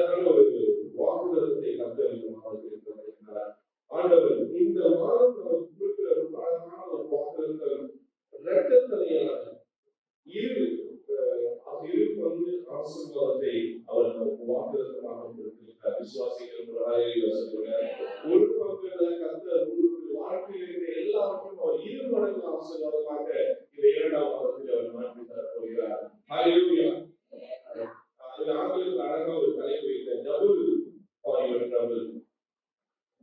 அதனால ஒரு வாக்குதத்தை கத்தர் இந்த மாதத்தில் தந்திருக்கிறார். ஆண்டவர் இந்த மாதம் நமக்கு கொடுக்கிற ஒரு அழகான ஒரு வாக்குதத்தம் இரட்டத்தலையான இரு அஹ், அது இரு பங்கு ஆசீர்வாதத்தை அவர் நமக்கு வாக்குதத்தமாக கொடுத்திருக்கிறார் விசுவாசிகள் ஒரு ஹalleluya சொல்லுங்க ஒரு பங்குல கத்தர் உங்களுடைய வாழ்க்கையில் இருக்கிற எல்லாவற்றையும் அவர் இரு மடங்கு ஆசீர்வாதமாக இந்த இரண்டாம் மாதத்தில் அவர் மாற்றி தரப் போகிறார் ஹalleluya அது ஆங்கிலத்தில் அழகா ஒரு தலைப்பு வைத்த double for your trouble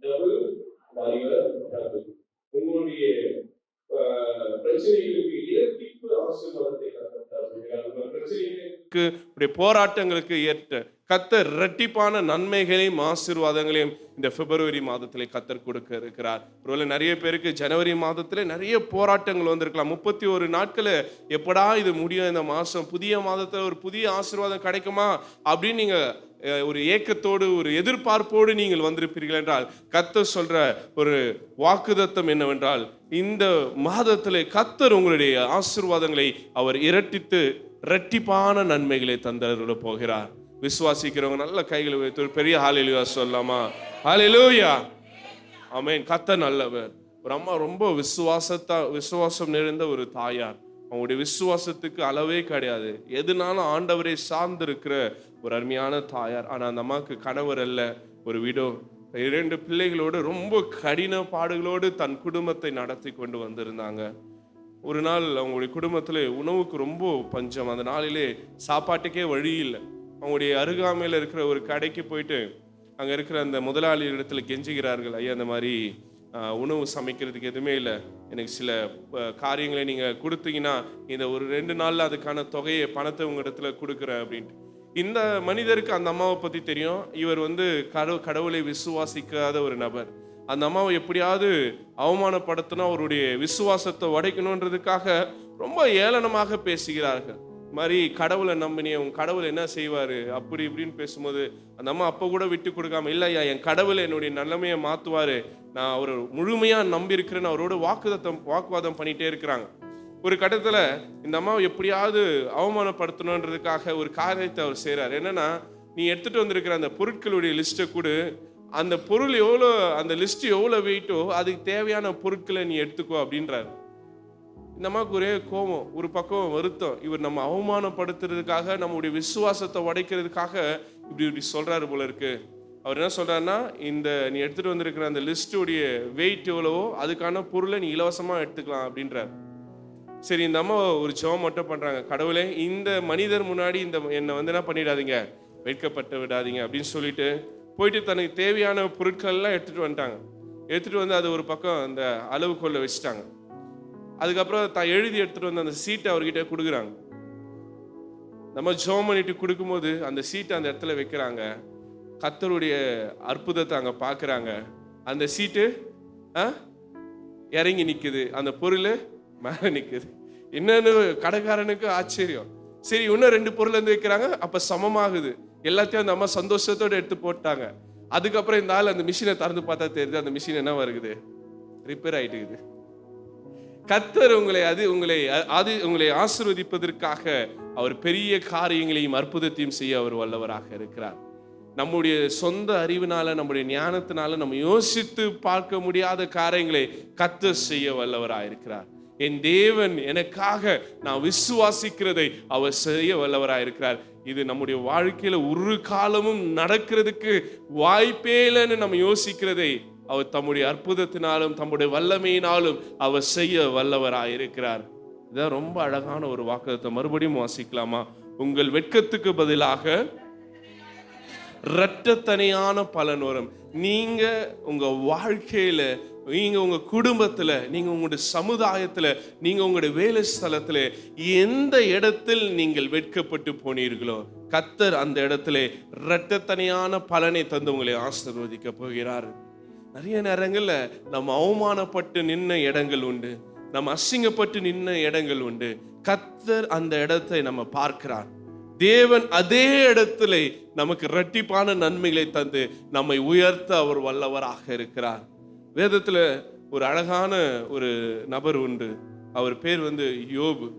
double for your trouble உங்களுடைய அஹ், பிரச்சனைகளுக்கு இரட்டிப்பு ஆசீர்வாதத்தை கத்தர் தருகிறார் உங்கள் பிரச்சனைகளுக்கு உடைய போராட்டங்களுக்கு ஏற்ற கத்தர் இரட்டிப்பான நன்மைகளையும் ஆசீர்வாதங்களையும் இந்த பிப்ரவரி மாதத்தில் கத்தர் கொடுக்க இருக்கிறார். ஒருவேளை நிறைய பேருக்கு ஜனவரி மாதத்தில் நிறைய போராட்டங்கள் வந்திருக்கலாம். முப்பத்தி ஒரு நாட்கள் எப்படா இது முடியும்? இந்த மாதம் புதிய மாதத்தில் ஒரு புதிய ஆசீர்வாதம் கிடைக்குமா? அப்படின்னு நீங்கள் ஒரு ஏக்கத்தோடு ஒரு எதிர்பார்ப்போடு நீங்கள் வந்திருப்பீர்கள் என்றால் கத்தர் சொல்கிற ஒரு வாக்குதத்தம் என்னவென்றால் இந்த மாதத்தில் கத்தர் உங்களுடைய ஆசீர்வாதங்களை அவர் இரட்டித்து ரெட்டிப்பான நன்மைகளை தந்தருள போகிறார். விசுவாசிக்கிறவங்க நல்ல கைகளை வைத்து ஒரு பெரிய ஹாலிலுயா சொல்லலாமா? ஹாலிலூயா ஆமென் கத்த நல்லவர். ஒரு அம்மா ரொம்ப விசுவாசத்தா விசுவாசம் நிறைந்த ஒரு தாயார். அவங்களுடைய விசுவாசத்துக்கு அளவே கிடையாது. எதுனாலும் ஆண்டவரை சார்ந்து இருக்கிற ஒரு அருமையான தாயார். ஆனால் அந்த அம்மாவுக்கு கணவர் அல்ல. ஒரு விடோ இரண்டு பிள்ளைகளோடு ரொம்ப கடின பாடுகளோடு தன் குடும்பத்தை நடத்தி கொண்டு வந்திருந்தாங்க. ஒரு நாள் அவங்களுடைய குடும்பத்தில் உணவுக்கு ரொம்ப பஞ்சம். அந்த நாளிலே சாப்பாட்டுக்கே வழி இல்லை. அவங்களுடைய அருகாமையில் இருக்கிற ஒரு கடைக்கு போயிட்டு அங்கே இருக்கிற அந்த முதலாளி இடத்துல கெஞ்சுகிறார்கள் ஐயா அந்த மாதிரி உணவு சமைக்கிறதுக்கு எதுவுமே இல்லை. எனக்கு சில காரியங்களை நீங்கள் கொடுத்தீங்கன்னா இந்த ஒரு ரெண்டு நாளில் அதுக்கான தொகையை பணத்தை உங்கள் இடத்துல கொடுக்குறேன் அப்படின்ட்டு. இந்த மனிதருக்கு அந்த அம்மாவை பற்றி தெரியும். இவர் வந்து கடவு கடவுளை விசுவாசிக்காத ஒரு நபர். அந்த அம்மாவை எப்படியாவது அவமானப்படுத்தினா அவருடைய விசுவாசத்தை உடைக்கணுன்றதுக்காக ரொம்ப ஏளனமாக பேசுகிறார்கள். மாதிரி கடவுளை நம்பினிய உன் கடவுள் என்ன செய்வார்? அப்படி இப்படின்னு பேசும்போது அந்த அம்மா அப்போ கூட விட்டு கொடுக்காம இல்லையா என் கடவுள் என்னுடைய நிலைமையை மாற்றுவார் நான் அவர் முழுமையாக நம்பி இருக்கிறேன்னு அவரோட வாக்குதத்தம் வாக்குவாதம் பண்ணிகிட்டே இருக்கிறாங்க. ஒரு கட்டத்தில் இந்த அம்மாவை எப்படியாவது அவமானப்படுத்தணுன்றதுக்காக ஒரு காரியத்தை அவர் செய்கிறார் என்னென்னா நீ எடுத்துகிட்டு வந்திருக்கிற அந்த பொருட்களுடைய லிஸ்ட்டை கொடு. அந்த பொருள் எவ்வளோ அந்த லிஸ்ட் எவ்வளோ வெயிட்டோ அதுக்கு தேவையான பொருட்களை நீ எடுத்துக்கோ அப்படின்றாரு. இந்த அம்மாவுக்கு ஒரே கோபம் ஒரு பக்கம் வருத்தம். இவர் நம்ம அவமானப்படுத்துறதுக்காக நம்முடைய விசுவாசத்தை உடைக்கிறதுக்காக இப்படி இப்படி சொல்கிறாரு போல இருக்கு. அவர் என்ன சொல்கிறாருன்னா இந்த நீ எடுத்துகிட்டு வந்திருக்கிற அந்த லிஸ்ட்டுடைய வெயிட் எவ்வளவோ அதுக்கான பொருளை நீ இலவசமாக எடுத்துக்கலாம் அப்படின்றார். சரி இந்த அம்மா ஒரு ஜெபம் மட்டும் பண்ணுறாங்க கடவுளே இந்த மனிதர் முன்னாடி இந்த என்னை வந்து என்ன பண்ணிடாதீங்க? வெட்கப்பட்டு விடாதீங்க அப்படின்னு சொல்லிட்டு போயிட்டு தனக்கு தேவையான பொருட்கள்லாம் எடுத்துகிட்டு வந்துட்டாங்க. எடுத்துகிட்டு வந்து அது ஒரு பக்கம் அந்த அளவுக்குள்ள வச்சுட்டாங்க. அதுக்கப்புறம் தான் எழுதி எடுத்துகிட்டு வந்து அந்த சீட்டை அவர்கிட்ட கொடுக்குறாங்க. நம்ம ஜோம் பண்ணிட்டு கொடுக்கும்போது அந்த சீட்டை அந்த இடத்துல வைக்கிறாங்க. கத்தருடைய அற்புதத்தை அங்கே பார்க்குறாங்க. அந்த சீட்டு ஆ இறங்கி நிற்குது அந்த பொருள் மேலே நிற்குது என்னன்னு கடைக்காரனுக்கு ஆச்சரியம். சரி இன்னும் ரெண்டு பொருள் வந்து வைக்கிறாங்க. அப்போ சமமாகுது. எல்லாத்தையும் அந்த அம்மா சந்தோஷத்தோடு எடுத்து போட்டாங்க. அதுக்கப்புறம் இந்த ஆள் அந்த மிஷினை திறந்து பார்த்தா தெரியுது அந்த மிஷின் என்ன வருகுது? ரிப்பேர் ஆயிட்டு கத்தர் உங்களை அது உங்களை அது உங்களை ஆசிர்வதிப்பதற்காக அவர் பெரிய காரியங்களையும் அற்புதத்தையும் செய்ய அவர் வல்லவராக இருக்கிறார். நம்முடைய சொந்த அறிவினால நம்முடைய ஞானத்தினால நம்ம யோசித்து பார்க்க முடியாத காரியங்களை கத்தர் செய்ய வல்லவராக இருக்கிறார் என் தேவன் எனக்காக நான் விசுவாசிக்கிறதை அவர் செய்ய வல்லவராக இருக்கிறார். இது நம்முடைய வாழ்க்கையில் ஒரு காலமும் நடக்கிறதுக்கு வாய்ப்பே இல்லைன்னு நம்ம யோசிக்கிறதை அவர் தம்முடைய அற்புதத்தினாலும் தம்முடைய வல்லமையினாலும் அவர் செய்ய வல்லவராக இருக்கிறார். இதான் ரொம்ப அழகான ஒரு வாக்கத்தை மறுபடியும் வாசிக்கலாமா? உங்கள் வெட்கத்துக்கு பதிலாக இரட்டத்தனையான பலன் வரும். நீங்கள் உங்கள் வாழ்க்கையில் நீங்கள் உங்கள் குடும்பத்தில் நீங்கள் உங்களுடைய சமுதாயத்தில் நீங்கள் உங்களுடைய வேலை ஸ்தலத்தில் எந்த இடத்தில் நீங்கள் வெட்கப்பட்டு போனீர்களோ கத்தர் அந்த இடத்துல இரட்டத்தனையான பலனை தந்து உங்களை ஆசிர்வதிக்க போகிறார். நிறைய நேரங்களில் நம்ம அவமானப்பட்டு நின்ன இடங்கள் உண்டு. நம்ம அசிங்கப்பட்டு நின்ன இடங்கள் உண்டு. கத்தர் அந்த இடத்தை நம்ம பார்க்கிறார். தேவன் அதே இடத்துல நமக்கு இரட்டிப்பான நன்மைகளை தந்து நம்மை உயர்த்த அவர் வல்லவராக இருக்கிறார். வேதத்தில் ஒரு அழகான ஒரு நபர் உண்டு. அவர் பேர் வந்து யோபு.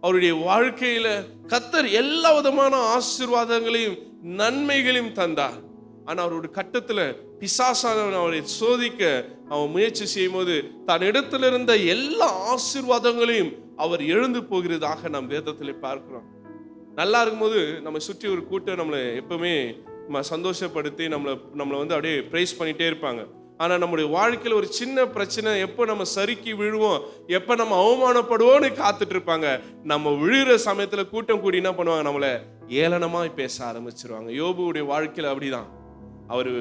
அவருடைய வாழ்க்கையில கத்தர் எல்லா விதமான ஆசீர்வாதங்களையும் நன்மைகளையும் தந்தார். ஆனால் அவருடைய கட்டத்தில் பிசாசானவன் அவரை சோதிக்க அவன் முயற்சி செய்யும் போது தன் இடத்துல இருந்த எல்லா ஆசீர்வாதங்களையும் அவர் எழுந்து போகிறதாக நாம் வேதத்தில் பார்க்கிறோம். நல்லா இருக்கும்போது நம்ம சுற்றி ஒரு கூட்டம் நம்மளை எப்பவுமே நம்ம சந்தோஷப்படுத்தி நம்மளை நம்மளை வந்து அப்படியே ப்ரைஸ் பண்ணிகிட்டே இருப்பாங்க. ஆனால் நம்முடைய வாழ்க்கையில் ஒரு சின்ன பிரச்சனை எப்போ நம்ம சறுக்கி விழுவோம் எப்போ நம்ம அவமானப்படுவோம்னு காத்துட்டு இருப்பாங்க. நம்ம விழுகிற சமயத்தில் கூட்டம் கூடி என்ன பண்ணுவாங்க? நம்மளை ஏளனமாக பேச ஆரம்பிச்சிருவாங்க. யோபுவுடைய வாழ்க்கையில் அப்படிதான். அவர்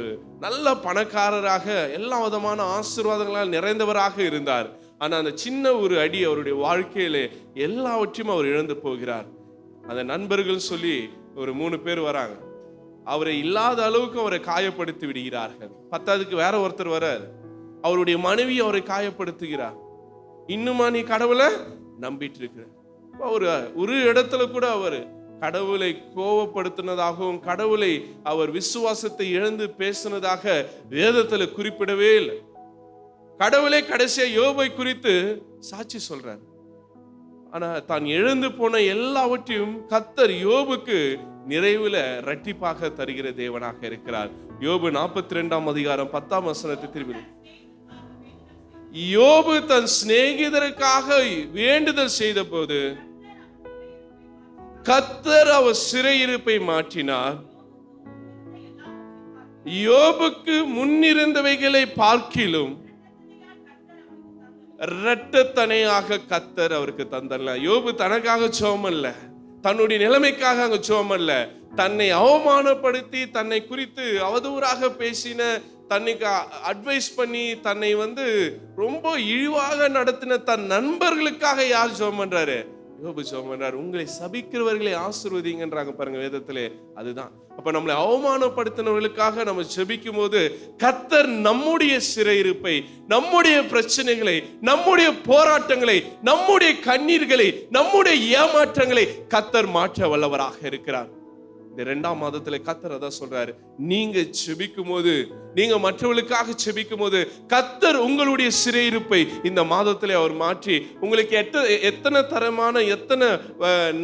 நல்ல பணக்காரராக எல்லா விதமான ஆசீர்வாதங்களால் நிறைந்தவராக இருந்தார். ஆனால் அந்த சின்ன ஒரு அடி அவருடைய வாழ்க்கையிலே எல்லாவற்றையும் அவர் இழந்து போகிறார். அந்த நண்பர்கள் சொல்லி ஒரு மூணு பேர் வராங்க. அவரை இல்லாத அளவுக்கு அவரை காயப்படுத்தி விடுகிறார்கள். பத்தாவதுக்கு வேற ஒருத்தர் வரார். அவருடைய மனைவி அவரை காயப்படுத்துகிறார் இன்னுமா நீ கடவுளை நம்பிட்டு இருக்கிற அவர் ஒரு இடத்துல கூட அவர் கடவுளை கோவப்படுத்தினதாகவும் கடவுளை அவர் விசுவாசத்தை இழந்து பேசினதாக வேதத்தில் குறிப்பிடவே இல்லை. கடவுளே கடைசியா யோபை குறித்து சாட்சி சொல்றாரு. ஆனா தான் எழுந்து போன எல்லாவற்றையும் கத்தர் யோபுக்கு நிறைவுல ரட்டிப்பாக தருகிற தேவனாக இருக்கிறார். யோபு நாற்பத்தி ரெண்டாம் அதிகாரம் பத்தாம் வசனத்தை திரும்பி யோபு தன் சிநேகிதருக்காக வேண்டுதல் செய்த போது கத்தர் அவர் சிறையிருப்பை மாற்றினார். யோபுக்கு முன்னிருந்தவைகளை பார்க்கிலும் இரட்டத்தனையாக கத்தர் அவருக்கு தந்தல்ல. யோபு தனக்காக சோமல்ல. தன்னுடைய நிலைமைக்காக அங்க சோமல்ல. தன்னை அவமானப்படுத்தி தன்னை குறித்து அவதூறாக பேசின தன்னைக்கு அட்வைஸ் பண்ணி தன்னை வந்து ரொம்ப இழிவாக நடத்தின தன் நண்பர்களுக்காக யார் ஜோம் பண்றாரு யோபு ஜோம் பண்றாரு உங்களை சபிக்கிறவர்களை ஆசிர்வதிங்கன்றாங்க பாருங்க வேதத்திலே. அதுதான். அப்ப நம்மளை அவமானப்படுத்தினவர்களுக்காக நம்ம ஜெபிக்கும் போது கத்தர் நம்முடைய சிறையிருப்பை நம்முடைய பிரச்சனைகளை நம்முடைய போராட்டங்களை நம்முடைய கண்ணீர்களை நம்முடைய ஏமாற்றங்களை கத்தர் மாற்ற வல்லவராக இருக்கிறார். இந்த ரெண்டாம் மாதத்துல கத்தர் அதான் சொல்றாரு. நீங்க செபிக்கும் போது நீங்க மற்றவர்களுக்காக செபிக்கும் போது கத்தர் உங்களுடைய சிறையிருப்பை இந்த மாதத்திலே அவர் மாற்றி உங்களுக்கு எத்த எத்தனை தரமான எத்தனை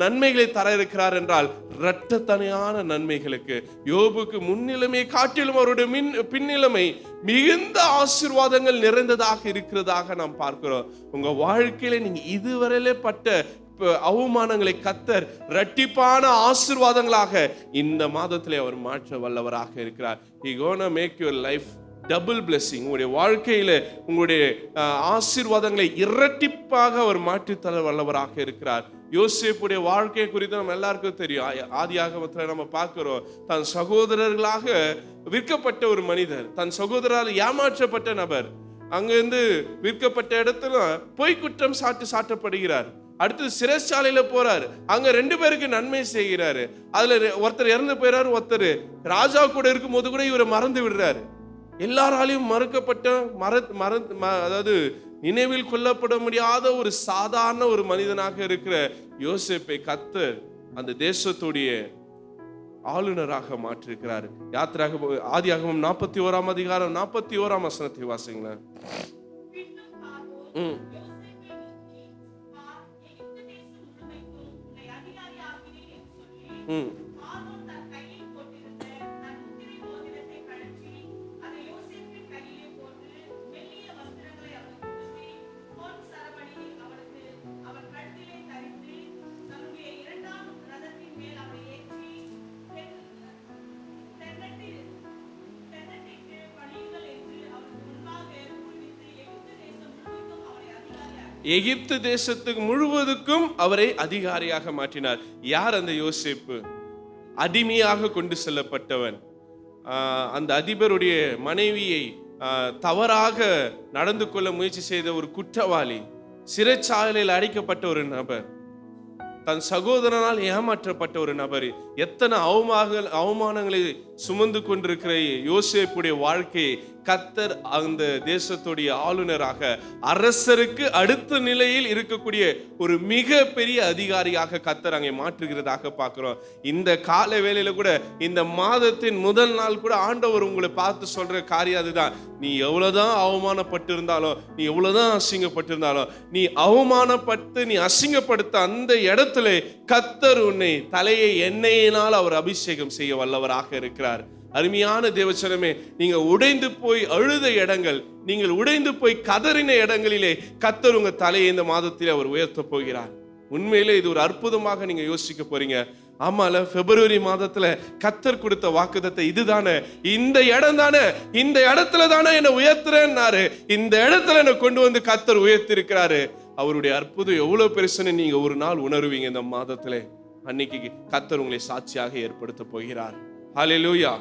நன்மைகளை தர இருக்கிறார் என்றால் இரட்டத்தனையான நன்மைகளுக்கு. யோபுக்கு முன்னிலைமை காட்டிலும் அவருடைய மின் பின்னிலைமை மிகுந்த ஆசீர்வாதங்கள் நிறைந்ததாக இருக்கிறதாக நாம் பார்க்கிறோம். உங்க வாழ்க்கையில நீங்க இதுவரையிலே பட்ட அவமானங்களை கத்தர் இரட்டிப்பான ஆசீர்வாதங்களாக இந்த மாதத்திலே அவர் மாற்ற வல்லவராக இருக்கிறார். He make your life double blessing உங்களுடைய வாழ்க்கையில உங்களுடைய ஆசீர்வாதங்களை இரட்டிப்பாக அவர் மாற்றித்தர வல்லவராக இருக்கிறார். யோசிப்புடைய வாழ்க்கை குறித்து நம்ம எல்லாருக்கும் தெரியும். ஆ- நம்ம பார்க்குறோம். தன் சகோதரர்களாக விற்கப்பட்ட ஒரு மனிதர். தன் சகோதரால் ஏமாற்றப்பட்ட நபர். அங்கிருந்து விற்கப்பட்ட இடத்துல பொய் குற்றம் சாட்டு சாட்டப்படுகிறார். அடுத்து சிறைச்சாலையில் போறாரு. அங்க ரெண்டு பேருக்கு நன்மை செய்கிறாரு. அதுல ஒருத்தர் இறந்து போயிறாரு ஒருத்தர் ராஜா கூட இருக்கும்போது கூட இவரை மறந்து விடுறாரு. எல்லாராலையும் மறுக்கப்பட்ட மற மற ம- அதாவது நினைவில் கொள்ளப்பட முடியாத ஒரு சாதாரண ஒரு மனிதனாக இருக்கிற யோசேப்பை கத்தர் அந்த தேசத்துடைய ஆளுநராக மாற்றிருக்கிறார். யாத்திராக ஆதியாகவும் நாற்பத்தி ஓராம் அதிகாரம் நாற்பத்தி ஓராம் வசனத்தை வாசிங்களேன். உம் ம். என்று எகிப்து தேசத்துக்கு முழுவதுக்கும் அவரை அதிகாரியாக மாற்றினார். யார் அந்த யோசேப்பு? அடிமையாக கொண்டு செல்லப்பட்டவன். அந்த அதிபருடைய மனைவியை தவறாக நடந்து கொள்ள முயற்சி செய்த ஒரு குற்றவாளி சிறைச்சாலையில் அடைக்கப்பட்ட ஒரு நபர். தன் சகோதரனால் ஏமாற்றப்பட்ட ஒரு நபர். எத்தனை அவமாக அவமானங்களை சுமந்து கொண்டிருக்கிற யோசேப்புடைய வாழ்க்கையை கத்தர் அந்த தேசத்துடைய ஆளுநராக அரசருக்கு அடுத்த நிலையில் இருக்கக்கூடிய ஒரு மிக பெரிய அதிகாரியாக கத்தர் அங்கே மாற்றுகிறதாக பார்க்குறோம். இந்த கால வேலையில் கூட இந்த மாதத்தின் முதல் நாள் கூட ஆண்டவர் உங்களை பார்த்து சொல்ற காரியம் அதுதான். நீ எவ்வளோதான் அவமானப்பட்டு இருந்தாலும் நீ எவ்வளோதான் அசிங்கப்பட்டிருந்தாலும் நீ அவமானப்பட்டு நீ அசிங்கப்படுத்த அந்த இடத்துல கத்தர் உன்னை தலையை எண்ணெயினால் அவர் அபிஷேகம் செய்ய வல்லவராக இருக்கிறார். அருமையான தேவச்சனமே நீங்க உடைந்து போய் அழுத இடங்கள் நீங்கள் உடைந்து போய் கதறின இடங்களிலே கத்தர் உங்க தலையை இந்த மாதத்தில் அவர் உயர்த்தப் போகிறார். உண்மையிலே இது ஒரு அற்புதமாக நீங்க யோசிக்க போறீங்க. ஆமால பிப்ரவரி மாதத்துல கத்தர் கொடுத்த வாக்குதத்தை இதுதானே. இந்த இடம் தானே இந்த இடத்துல தானே என்ன உயர்த்துறேன்னாரு. இந்த இடத்துல என்னை கொண்டு வந்து கத்தர் உயர்த்தி இருக்கிறாரு அவருடைய அற்புதம் எவ்வளவு பெருசுன்னு நீங்க ஒரு நாள் உணருவீங்க இந்த மாதத்துல. அன்னைக்கு கத்தர் உங்களை சாட்சியாக ஏற்படுத்த போகிறார். ஹalleluya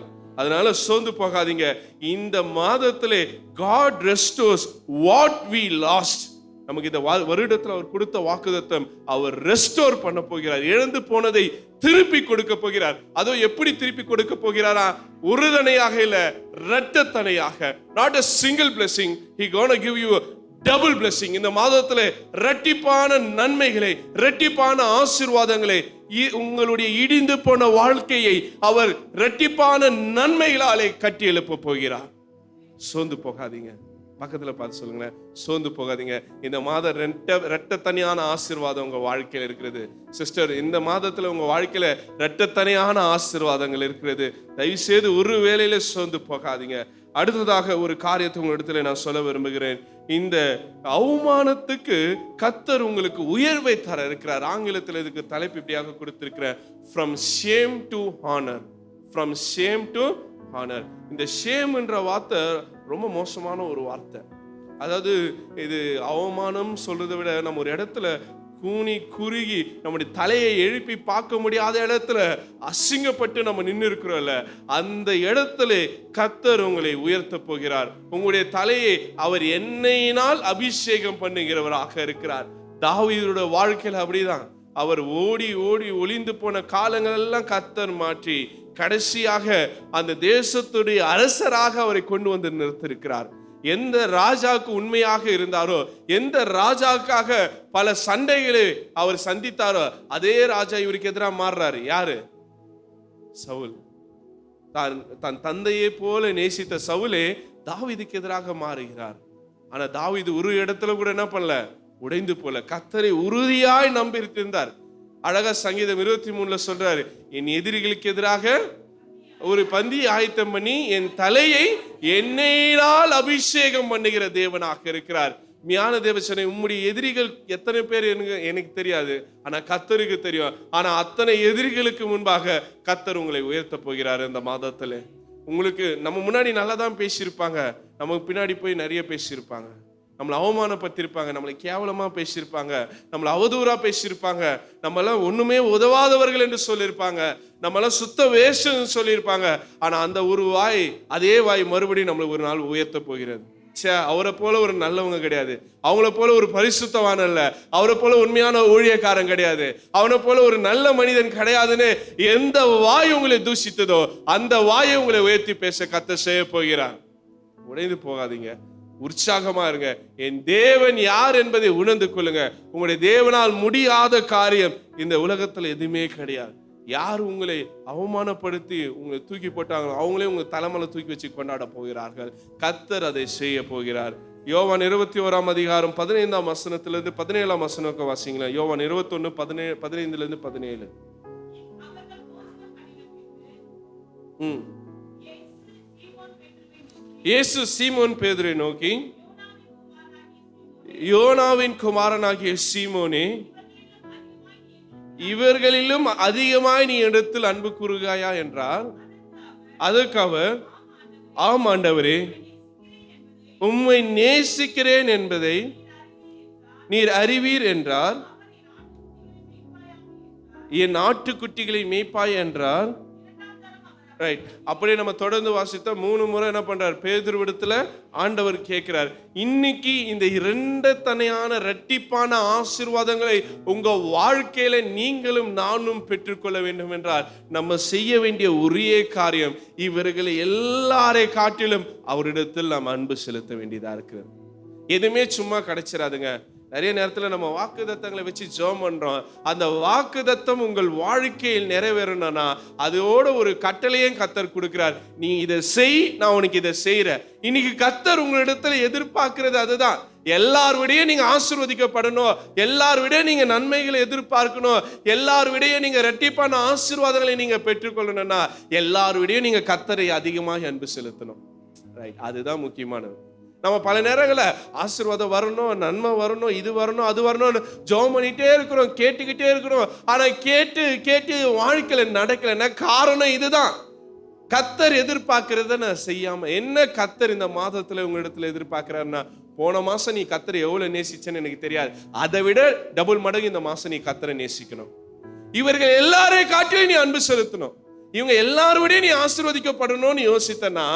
அதனால சோர்ந்து போகாதீங்க. இந்த மாதத்திலே God restores what we lost நமக்கு இந்த வா- அவர் கொடுத்த வாக்குதத்தம் அவர் ரெஸ்டோர் பண்ண போகிறார். இழந்து போனதை திருப்பி கொடுக்க போகிறார். அதோ எப்படி திருப்பி கொடுக்க போகிறாரா? உறுதனையாக இல்ல ரெட்டத்தனையாக not a single blessing. He gonna give you double blessing. இந்த மாதத்தில் ரெட்டிப்பான நன்மைகளை ரெட்டிப்பான ஆசீர்வாதங்களை இ- உங்களுடைய இடிந்து போன வாழ்க்கையை அவர் ரெட்டிப்பான நன்மைகளாலே கட்டி எழுப்ப போகிறார். சோர்ந்து போகாதீங்க. பக்கத்தில் பார்த்து சொல்லுங்களேன். சோர்ந்து போகாதீங்க. இந்த மாதம் ரெட்ட ரெட்டத்தனியான ஆசீர்வாதம் உங்கள் வாழ்க்கையில் இருக்கிறது. சிஸ்டர் இந்த மாதத்தில் உங்கள் வாழ்க்கையில் ரெட்டத்தனியான ஆசீர்வாதங்கள் இருக்கிறது. தயவுசெய்து ஒரு வேளையில சோர்ந்து போகாதீங்க. அடுத்ததாக ஒரு காரியத்தை உங்கள் இடத்துல நான் சொல்ல விரும்புகிறேன். இந்த அவமானத்துக்கு கத்தர் உங்களுக்கு உயர்வை தர இருக்கிறார். ஆங்கிலத்தில் இதுக்கு தலைப்பு இப்படியாக கொடுத்திருக்கிறார். From shame to honour from shame to honour இந்த ஷேம் என்ற வார்த்தை ரொம்ப மோசமான ஒரு வார்த்தை. அதாவது இது அவமானம் சொல்றதை விட நம்ம ஒரு இடத்துல கூனி குறுகி நம்முடைய தலையை எழுப்பி பார்க்க முடியாத இடத்துல அசிங்கப்பட்டு நம்ம நின்று இருக்கிறோம்ல அந்த இடத்துல கத்தர் உங்களை உயர்த்த போகிறார். உங்களுடைய தலையை அவர் எண்ணெயினால் அபிஷேகம் பண்ணுகிறவராக இருக்கிறார். தாவீதோட வாழ்க்கையில அப்படிதான். அவர் ஓடி ஓடி ஒளிந்து போன காலங்கள் எல்லாம் கத்தர் மாற்றி கடைசியாக அந்த தேசத்துடைய அரசராக அவரை கொண்டு வந்து நிறுத்திருக்கிறார் எந்த ராஜாவுக்கு உண்மையாக இருந்தாரோ எந்த ராஜாவுக்காக பல சண்டைகளை அவர் சந்தித்தாரோ அதே ராஜா இவருக்கு எதிராக மாறுறாரு. யாரு? சவுல். தான் தன் தந்தையை போல நேசித்த சவுலே தாவிதுக்கு எதிராக மாறுகிறார். ஆனா தாவிது ஒரு இடத்துல கூட என்ன பண்ணல? உடைந்து போல. கத்தரை உறுதியாய் நம்பி இருந்தார் அழகா சங்கீதம் இருபத்தி மூணுல சொல்றாரு என் எதிரிகளுக்கு எதிராக ஒரு பந்தி ஆயத்தம் பண்ணி என் தலையை எண்ணெயினால் அபிஷேகம் பண்ணுகிற தேவனாக இருக்கிறார். மியான தேவசனை உம்முடைய எதிரிகள் எத்தனை பேர் எனக்கு எனக்கு தெரியாது. ஆனா கத்தருக்கு தெரியும். ஆனா அத்தனை எதிரிகளுக்கு முன்பாக கத்தர் உங்களை உயர்த்த போகிறார் இந்த மாதத்துல. உங்களுக்கு நம்ம முன்னாடி நல்லா தான் பேசியிருப்பாங்க. நமக்கு பின்னாடி போய் நிறைய பேசியிருப்பாங்க. நம்மளை அவமானப்படுத்தியிருப்பாங்க நம்மளை கேவலமாக பேசியிருப்பாங்க நம்மளை அவதூறாக பேசியிருப்பாங்க நம்மளாம் ஒன்றுமே உதவாதவர்கள் என்று சொல்லியிருப்பாங்க நம்மளாம் சுத்த வேஷம் சொல்லியிருப்பாங்க. ஆனால் அந்த ஒரு வாய் அதே வாய் மறுபடியும் நம்மளை ஒரு நாள் உயர்த்த போகிறது. ச்சே அவரை போல ஒரு நல்லவங்க கிடையாது. அவங்கள போல ஒரு பரிசுத்தவான அல்ல. அவரை போல உண்மையான ஊழியக்காரன் கிடையாது. அவனை போல ஒரு நல்ல மனிதன் கிடையாதுன்னு எந்த வாய் உங்களை தூஷித்ததோ அந்த வாயை உங்களை உயர்த்தி பேச கத்த செய்ய போகிறான் உடைந்து போகாதீங்க. உற்சாகமா இருங்க. என் தேவன் யார் என்பதை உணர்ந்து கொள்ளுங்க. உங்களுடைய தேவனால் முடியாத காரியம் இந்த உலகத்துல எதுவுமே கிடையாது. யார் உங்களை அவமானப்படுத்தி உங்களை தூக்கி போட்டாங்களோ அவங்களே உங்கள் தலைமையில தூக்கி வச்சு கொண்டாட போகிறார்கள். கத்தர் அதை செய்ய போகிறார். யோவான் இருபத்தி ஓராம் அதிகாரம் பதினைந்தாம் வசனத்திலிருந்து பதினேழாம் வசனம் வாசிங்களேன். யோவான் இருபத்தொன்னு பதினேழு பதினைந்துலேருந்து பதினேழு. ம். இயேசு சீமோன் பேதரை நோக்கி பேதுரை யோனாவின் குமாரனாகிய சீமோனே இவர்களிலும் அதிகமாய் நீ இடத்தில் அன்பு கூறுகாயா என்றார். அதற்கு அவர் ஆம் ஆண்டவரே உம்மை நேசிக்கிறேன் என்பதை நீர் அறிவீர் என்றார். என் நாட்டுக்குட்டிகளை மேய்ப்பாய் என்றார். ரைட் அப்படியே நம்ம தொடர்ந்து வாசித்த மூணு முறை என்ன பண்றார்? பேதுருவிடத்துல ஆண்டவர் கேட்கிறார். இன்னைக்கு இந்த இரண்டு தனியான ரெட்டிப்பான ஆசீர்வாதங்களை உங்கள் வாழ்க்கையில நீங்களும் நானும் பெற்றுக்கொள்ள வேண்டும் என்றால் நம்ம செய்ய வேண்டிய ஒரே காரியம் இவர்களை எல்லாரை காட்டிலும் அவரிடத்தில் நாம் அன்பு செலுத்த வேண்டியதாக இருக்கிறது. எதுவுமே சும்மா கிடைச்சிடாதுங்க நிறைய நேரத்தில் நம்ம வாக்குதத்தங்களை வச்சு ஜோம் பண்ணுறோம் அந்த வாக்குதத்தம் உங்கள் வாழ்க்கையில் நிறைவேறணும்னா அதோட ஒரு கட்டளையும் கத்தர் கொடுக்குறார். நீ இதை செய் நான் உனக்கு இதை செய்கிறேன் இன்னைக்கு கத்தர் உங்களிடத்துல எதிர்பார்க்கிறது அதுதான். எல்லார் நீங்க ஆசிர்வதிக்கப்படணும். எல்லார் நீங்க நன்மைகளை எதிர்பார்க்கணும். எல்லார் விடையும் நீங்க ரெட்டிப்பான ஆசீர்வாதங்களை நீங்க பெற்றுக்கொள்ளணும்னா எல்லார் நீங்க கத்தரை அதிகமாக அன்பு செலுத்தணும். ரைட் அதுதான் முக்கியமானது. நம்ம பல நேரங்களில் ஆசீர்வாதம் வரணும் நன்மை வரணும் இது வரணும் அது வரணும்னு ஜோம் பண்ணிகிட்டே இருக்கிறோம் கேட்டுக்கிட்டே இருக்கிறோம். ஆனால் கேட்டு கேட்டு வாழ்க்கையில் நடக்கலைன்னா காரணம் இதுதான். கத்தர் எதிர்பார்க்கறத நான் செய்யாமல் என்ன கத்தர் இந்த மாதத்தில் உங்களிடத்தில் இடத்துல போன மாதம் நீ கத்தரை எவ்வளோ நேசிச்சேன்னு எனக்கு தெரியாது. அதை விட டபுள் மடங்கு இந்த மாதம் நீ கத்தரை நேசிக்கணும். இவர்கள் எல்லாரையும் காட்டிலும் நீ அன்பு செலுத்தணும். இவங்க எல்லாரோடையும் நீ ஆசீர்வதிக்கப்படணும்னு யோசித்தனா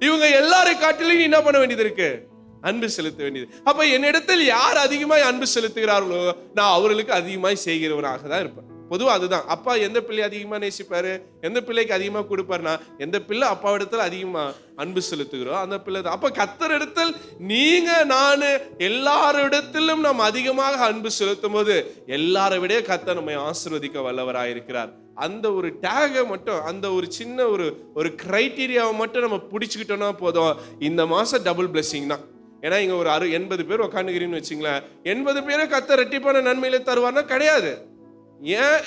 இவங்க எல்லாரை காட்டிலையும் நீ என்ன பண்ண வேண்டியது இருக்கு? அன்பு செலுத்த வேண்டியது. அப்ப என்னிடத்தில் யார் அதிகமாய் அன்பு செலுத்துகிறார்களோ நான் அவர்களுக்கு அதிகமாய் செய்கிறவனாக தான் இருப்பேன். பொதுவா அதுதான். அப்பா எந்த பிள்ளை அதிகமா நேசிப்பாரு? எந்த பிள்ளைக்கு அதிகமா கொடுப்பாருனா எந்த பிள்ளை அப்பாவிடத்தில் அதிகமா அன்பு செலுத்துகிறோம் அந்த பிள்ளை தான். அப்ப கத்தர் இடத்தில் நீங்க நானு எல்லாரிடத்திலும் நாம் அதிகமாக அன்பு செலுத்தும் போது எல்லாரை விட கத்தர் நம்மை ஆசிர்வதிக்க வல்லவராய் இருக்கிறார் அந்த ஒரு டேகை மட்டும் அந்த ஒரு சின்ன ஒரு ஒரு க்ரைட்டீரியாவை மட்டும் நம்ம பிடிச்சிக்கிட்டோன்னா போதும். இந்த மாதம் டபுள் பிளெஸிங் தான். ஏன்னா இங்கே ஒரு அறு எண்பது பேர் உட்காந்துக்கிறீங்கன்னு வச்சுங்களேன். எண்பது பேரை கத்த ரெட்டிப்பான நன்மையில தருவார்னா கிடையாது. ஏன்?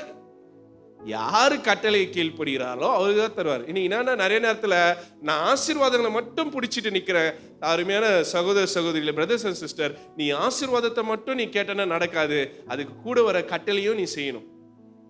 யார் கட்டளையை கீழ்ப்படுகிறாரோ அவர் தான் தருவார். இன்னைக்கு என்னன்னா நிறைய நேரத்தில் நான் ஆசீர்வாதங்களை மட்டும் பிடிச்சிட்டு நிற்கிறேன் அருமையான சகோதர சகோதரிகளே பிரதர்ஸ் அண்ட் சிஸ்டர் நீ ஆசீர்வாதத்தை மட்டும் நீ கேட்டனா நடக்காது. அதுக்கு கூட வர கட்டளையும் நீ செய்யணும்.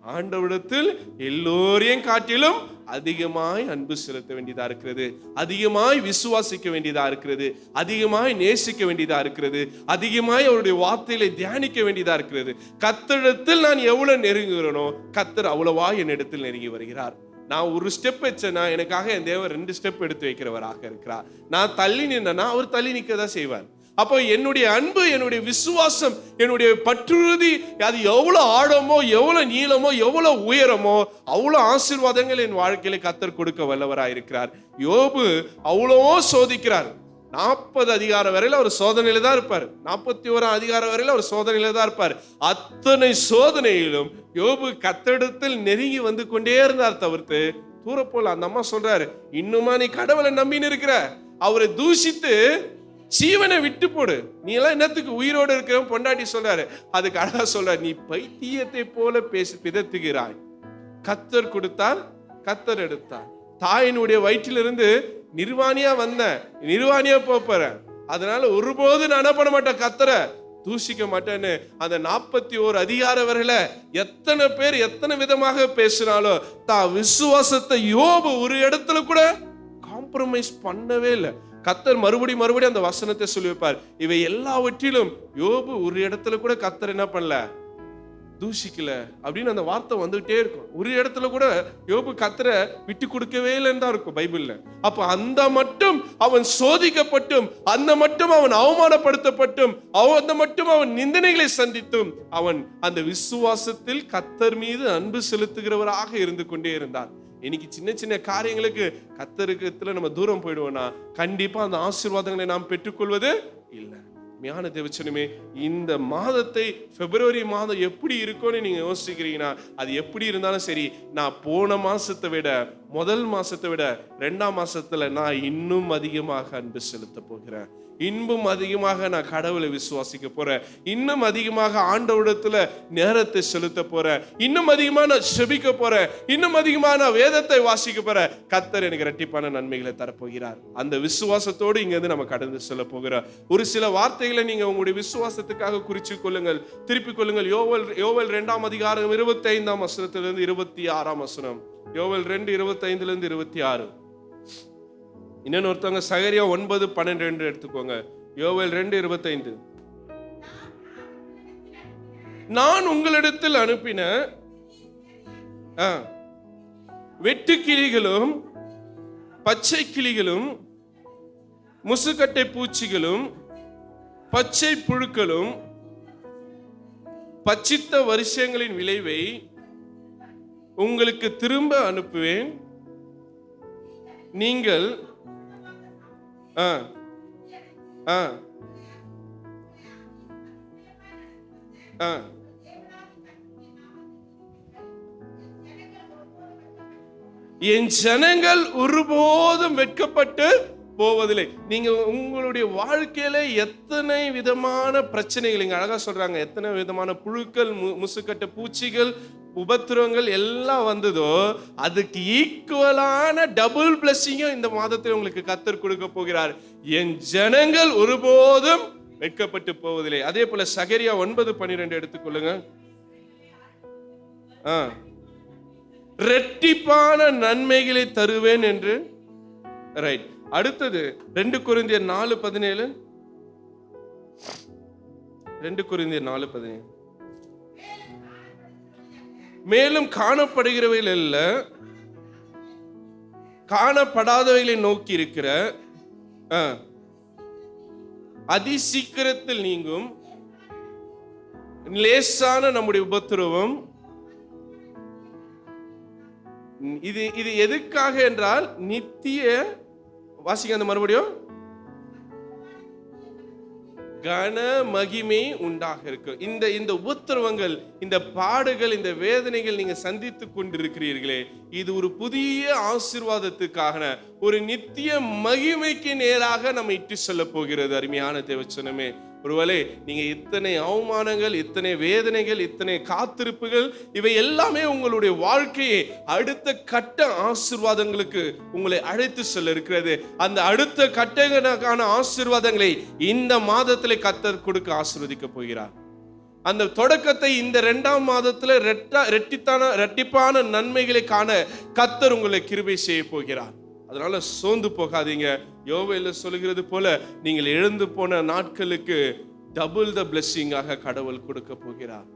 ஆண்டவிடத்தில் எல்லோரையும் காட்டிலும் அதிகமாய் அன்பு செலுத்த வேண்டியதா இருக்கிறது. அதிகமாய் விசுவாசிக்க வேண்டியதா இருக்கிறது. அதிகமாய் நேசிக்க வேண்டியதா இருக்கிறது. அதிகமாய் அவருடைய வார்த்தைகளை தியானிக்க வேண்டியதா இருக்கிறது. கத்தரிடத்தில் நான் எவ்வளவு நெருங்குகிறேனோ கத்தர் அவ்வளவா என்னிடத்தில் நெருங்கி வருகிறார். நான் ஒரு ஸ்டெப் வச்சேன்னா எனக்காக என் தேவன் ரெண்டு ஸ்டெப் எடுத்து வைக்கிறவராக இருக்கிறார். நான் தள்ளி நின்னா அவர் தள்ளி நிற்க தான் செய்வார். அப்போ என்னுடைய அன்பு என்னுடைய விசுவாசம் என்னுடைய பற்றுறுதி அது எவ்வளோ ஆழமோ எவ்வளோ நீளமோ எவ்வளோ உயரமோ அவ்வளோ ஆசீர்வாதங்கள் என் வாழ்க்கையில கத்தர் கொடுக்க வல்லவராக இருக்கிறார். யோபு அவ்வளவோ சோதிக்கிறார். நாற்பது அதிகாரம் வரையில் அவர் சோதனையில தான் இருப்பார். நாற்பத்தி ஓராம் அதிகாரம் வரையில் அவர் சோதனையில தான் இருப்பார். அத்தனை சோதனையிலும் யோபு கத்தடத்தில் நெருங்கி வந்து கொண்டே இருந்தார் தவிர்த்து தூரப்போல் அந்த அம்மா சொல்றாரு இன்னுமா நீ கடவுளை நம்பின்னு இருக்கிற? அவரை தூஷித்து ஜீவனை விட்டு போடு. நீ எல்லாம் என்னத்துக்கு உயிரோடு இருக்கிறவன்? பொண்டாட்டி சொல்றாரு. அதுக்கு அழகா சொல்றாரு நீ பைத்தியத்தை போல பேசி பிதத்துகிறாய். கத்தர் கொடுத்தார் கத்தர் எடுத்தார். தாயினுடைய வயிற்றிலிருந்து நிர்வாணியா வந்தேன் நிர்வாணியா போறேன் அதனால ஒருபோது நான் என்ன பண்ண மாட்டேன்? கத்தரை தூஷிக்க மாட்டேன்னு. அந்த நாற்பத்தி ஓரு அதிகார எத்தனை பேர் எத்தனை விதமாக பேசினாலும் தான் விசுவாசத்தை யோபு ஒரு இடத்துல கூட காம்ப்ரமைஸ் பண்ணவே இல்லை. கத்தர் மறுபடி மறுபடியும் அந்த வசனத்தை சொல்லி வைப்பார் இவை எல்லாவற்றிலும் யோபு ஒரு இடத்துல கூட கத்தர் என்ன பண்ணல? தூஷிக்கல அப்படின்னு அந்த வார்த்தை வந்துகிட்டே இருக்கும். ஒரு இடத்துல கூட யோபு கத்தரை விட்டு கொடுக்கவே இல்லைன்னு தான் இருக்கும் பைபிள்ல. அப்ப அந்த மட்டும் அவன் சோதிக்கப்பட்டும் அந்த மட்டும் அவன் அவமானப்படுத்தப்பட்டும் அந்த மட்டும் அவன் நிந்தனைகளை சந்தித்தும் அவன் அந்த விசுவாசத்தில் கத்தர் மீது அன்பு செலுத்துகிறவராக இருந்து கொண்டே இருந்தார் இன்னைக்கு சின்ன சின்ன காரியங்களுக்கு கத்தருக்கத்துல நம்ம தூரம் போயிடுவோம்னா கண்டிப்பா அந்த ஆசீர்வாதங்களை நாம் பெற்றுக்கொள்வது இல்லை. மியான தேவச்சனமே இந்த மாதத்தை பிப்ரவரி மாதம் எப்படி இருக்கும்னு நீங்கள் யோசிக்கிறீங்கன்னா அது எப்படி இருந்தாலும் சரி நான் போன மாதத்தை விட முதல் மாதத்தை விட ரெண்டாம் மாதத்தில் நான் இன்னும் அதிகமாக அன்பு செலுத்த போகிறேன். இன்னும் அதிகமாக நான் கடவுளை விசுவாசிக்க போறேன். இன்னும் அதிகமாக ஆண்டவிடத்துல நேரத்தை செலுத்த போறேன். இன்னும் அதிகமாக நான் செபிக்க போறேன். இன்னும் அதிகமாக நான் வேதத்தை வாசிக்க போறேன். கத்தர் எனக்கு ரெட்டிப்பான நன்மைகளை தரப்போகிறார். அந்த விசுவாசத்தோடு இங்க இருந்து நம்ம கடந்து செல்ல போகிறோம். ஒரு சில வார்த்தைகளை நீங்க உங்களுடைய விசுவாசத்துக்காக குறிச்சு கொள்ளுங்கள். திருப்பிக் கொள்ளுங்கள். யோவல் யோவல் ரெண்டாம் அதிகாரம் இருபத்தி ஐந்தாம் வசனத்திலிருந்து இருபத்தி ஆறாம் வசனம். யோவல் ரெண்டு இருபத்தி ஐந்துல இருந்து இருபத்தி ஆறு. இன்னொன்னு ஒருத்தவங்க சகரியா ஒன்பது பன்னெண்டு ரெண்டு எடுத்துக்கோங்க. யோவேல் ரெண்டு இருபத்தைந்து. நான் உங்களிடத்தில் அனுப்பின வெட்டுக்கிளிகளும் பச்சை கிளிகளும் முசுக்கட்டை பூச்சிகளும் பச்சை புழுக்களும் பச்சித்த வருஷங்களின் விளைவை உங்களுக்கு திரும்ப அனுப்புவேன். நீங்கள் ஆ. ஆ. ஆ. என் ஜனங்கள் ஒருபோதும் வெட்கப்பட்டு போவதில்லை. நீங்க உங்களுடைய வாழ்க்கையில எத்தனை விதமான பிரச்சனைகள் இங்க அழகா சொல்றாங்க. எத்தனை விதமான புழுக்கள் மு- பூச்சிகள் உபத்திரவங்கள் எல்லாம் வந்ததோ அதுக்கு ஈக்குவலான டபுள் பிளஸ்ஸிங்கும் இந்த மாதத்தில் உங்களுக்கு கத்தர் கொடுக்க போகிறார். என் ஜனங்கள் ஒருபோதும் வெட்கப்பட்டு போவதில்லை. அதே போல சகரியா ஒன்பது பன்னிரெண்டு எடுத்துக்கொள்ளுங்க. ஆ. ரெட்டிப்பான நன்மைகளை தருவேன் என்று. ரைட் அடுத்தது ரெண்டு குருந்தியர் நாலு பதினேழு. ரெண்டு குருந்தியர் நாலு பதினேழு. மேலும் காணப்படுகிறவைகள் அல்ல. காணப்படாதவைகளை நோக்கி இருக்கிற ஆ, அதி சீக்கிரத்தில் நீங்கும் லேசான நம்முடைய உபத்திரவம். இது இது எதுக்காக என்றால் நித்திய வாசிங்க அந்த மறுபடியும். கன மகிமை உண்டாக இருக்கும் இந்த இந்த உத்தரவங்கள் இந்த பாடுகள் இந்த வேதனைகள் நீங்க சந்தித்து கொண்டிருக்கிறீர்களே இது ஒரு புதிய ஆசிர்வாதத்துக்காக ஒரு நித்திய மகிமைக்கு நேராக நம்ம இட்டு செல்ல போகிறது அருமையான தேவச்சனமே. ஒருவேளை நீங்கள் இத்தனை அவமானங்கள் இத்தனை வேதனைகள் இத்தனை காத்திருப்புகள் இவை எல்லாமே உங்களுடைய வாழ்க்கையை அடுத்த கட்ட ஆசீர்வாதங்களுக்கு உங்களை அழைத்து செல்ல இருக்கிறது. அந்த அடுத்த கட்டங்களுக்கான ஆசீர்வாதங்களை இந்த மாதத்தில் கத்தர் கொடுக்க ஆசிர்வதிக்க போகிறார். அந்த தொடக்கத்தை இந்த ரெண்டாம் மாதத்தில் ரெட்டா ரெட்டித்தான ரெட்டிப்பான நன்மைகளை காண கத்தர் உங்களை கிருபை செய்ய போகிறார். அதனால சோர்ந்து போகாதீங்க. யோவையில் சொல்கிறது போல நீங்கள் எழுந்து போன நாட்களுக்கு டபுள் த பிளெஸ்ஸிங்காக கடவுள் கொடுக்க போகிறார்.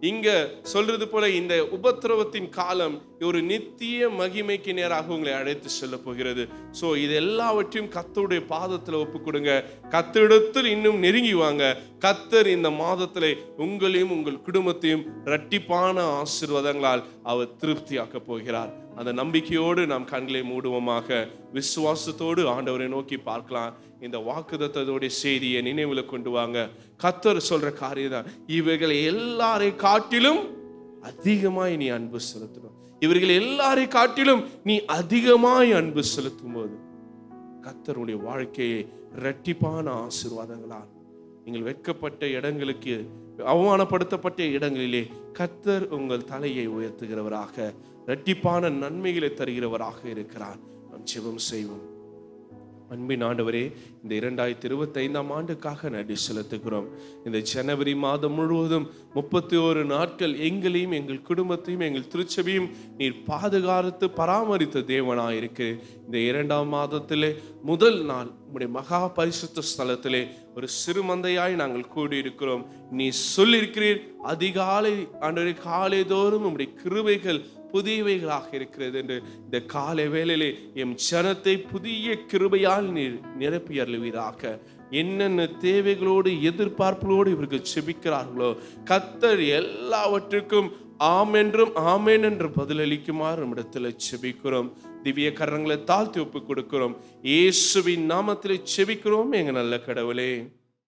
இங்க சொல்றது போல இந்த உபத்திரவத்தின் காலம் ஒரு நித்திய மகிமைக்கு நேராக உங்களை அழைத்து செல்ல போகிறது. ஸோ இது எல்லாவற்றையும் கத்தருடைய பாதத்தில் ஒப்பு கொடுங்க. கத்திடத்தில் இன்னும் நெருங்கி வாங்க. கத்தர் இந்த மாதத்தில் உங்களையும் உங்கள் குடும்பத்தையும் இரட்டிப்பான ஆசீர்வாதங்களால் அவர் திருப்தியாக்க போகிறார். அந்த நம்பிக்கையோடு நாம் கண்களை மூடுவோமாக. விசுவாசத்தோடு ஆண்டவரை நோக்கி பார்க்கலாம். இந்த வாக்குதத்தோடைய செய்தியை நினைவில் கொண்டு வாங்க. கத்தர் சொல்ற காரியம் தான் இவைகளை எல்லாரை காட்டிலும் அதிகமாய் நீ அன்பு செலுத்தணும். இவர்கள் எல்லாரை காட்டிலும் நீ அதிகமாய் அன்பு செலுத்தும் போது கத்தருடைய வாழ்க்கையை இரட்டிப்பான ஆசீர்வாதங்களால் நீங்கள் வெட்கப்பட்ட இடங்களுக்கு அவமானப்படுத்தப்பட்ட இடங்களிலே கத்தர் உங்கள் தலையை உயர்த்துகிறவராக இரட்டிப்பான நன்மைகளை தருகிறவராக இருக்கிறார். நாம் ஜெபம் செய்வோம். அன்பின் ஆண்டவரே இந்த இரண்டாயிரத்தி இருபத்தைந்தாம் ஆண்டுக்காக நன்றி செலுத்துகிறோம். இந்த ஜனவரி மாதம் முழுவதும் முப்பத்தி ஓரு நாட்கள் எங்களையும் எங்கள் குடும்பத்தையும் எங்கள் திருச்சபையும் நீர் பாதுகாத்து பராமரித்த தேவனாயிருக்கு. இந்த இரண்டாம் மாதத்திலே முதல் நாள் உங்களுடைய மகா பரிசுத்த ஸ்தலத்திலே ஒரு சிறு மந்தையாய் நாங்கள் கூடியிருக்கிறோம். நீ சொல்லியிருக்கிறீர் அதிகாலை அன்றைய காலை தோறும் உங்களுடைய கிருபைகள் புதியவைகளாக இருக்கிறது என்று இந்த காலை வேளையிலே எம் ஜனத்தை புதிய கிருபையால் நீர் நிரப்பி அருள்வீராக. என்னென்ன தேவைகளோடு எதிர்பார்ப்புகளோடு இவர்கள் செபிக்கிறார்களோ கத்தர் எல்லாவற்றுக்கும் ஆம் என்றும் ஆமேன் என்று பதிலளிக்குமாறு நம்மிடத்தில் செபிக்கிறோம். திவ்ய கரங்களை தாழ்த்தி ஒப்பு கொடுக்கிறோம். இயேசுவின் நாமத்தில் செபிக்கிறோம் எங்கள் நல்ல கடவுளே.